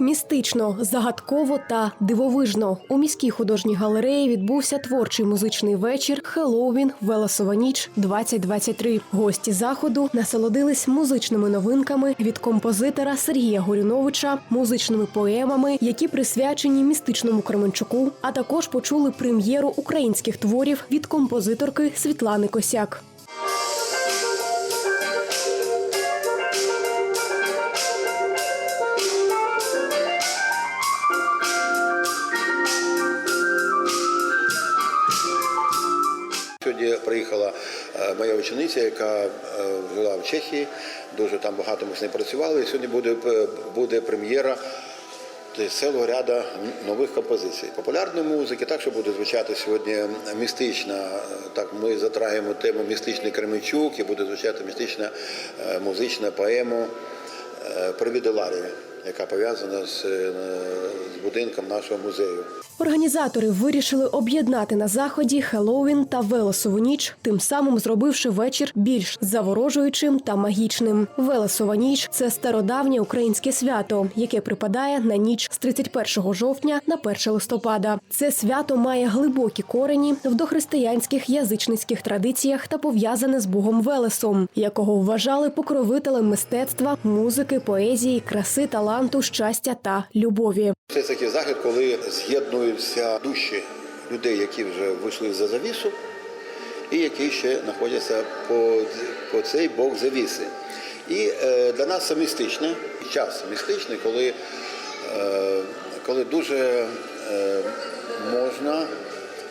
Містично, загадково та дивовижно. У міській художній галереї відбувся творчий музичний вечір Хеллоуін. Велесова ніч 2023 Гості заходу насолодились музичними новинками від композитора Сергія Горюновича, музичними поемами, які присвячені містичному Кременчуку, а також почули прем'єру українських творів від композиторки Світлани Косяк. Сьогодні приїхала е, моя учениця, яка е, жила в Чехії. Дуже там багато ми з нею працювали. І сьогодні буде, е, буде прем'єра цілого ряду нових композицій. Популярної музики, так що буде звучати сьогодні містична. Так, ми затраємо тему містичний Кременчук і буде звучати містична музична поема «Привіт, Ларі», яка пов'язана з, е, з будинком нашого музею. Організатори вирішили об'єднати на заході Хеллоуін та Велесову ніч, тим самим зробивши вечір більш заворожуючим та магічним. Велесова ніч це стародавнє українське свято, яке припадає на ніч з 31 жовтня на 1 листопада. Це свято має глибокі корені в дохристиянських язичницьких традиціях та пов'язане з богом Велесом, якого вважали покровителем мистецтва, музики, поезії, краси, таланту, щастя та любові. Це такий захід, коли з'єднуються душі людей, які вже вийшли за завісу, і які ще знаходяться по, по цей бок завіси. І е, для нас це містичне, час містичний, коли, е, коли дуже е, можна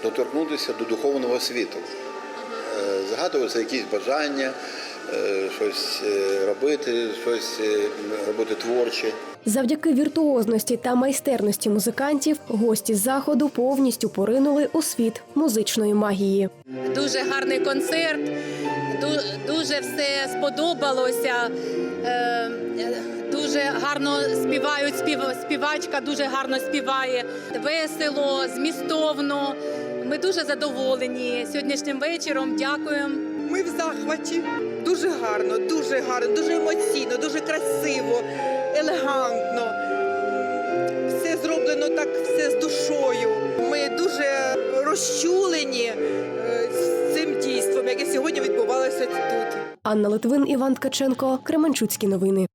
доторкнутися до духовного світу. Е, Згадуються якісь бажання, щось е, робити, щось е, робити творче. Завдяки віртуозності та майстерності музикантів гості заходу повністю поринули у світ музичної магії. Дуже гарний концерт, дуже все сподобалося. Е, е, Дуже гарно співають, спів, співачка дуже гарно співає, весело, змістовно. Ми дуже задоволені сьогоднішнім вечором. Дякуємо. Ми в захваті. Дуже гарно, дуже гарно, дуже емоційно, дуже красиво, елегантно. Все зроблено так, все з душою. Ми дуже розчулені е, цим дійством, яке сьогодні відбувалося тут. Анна Литвин, Іван Ткаченко, Кременчуцькі новини.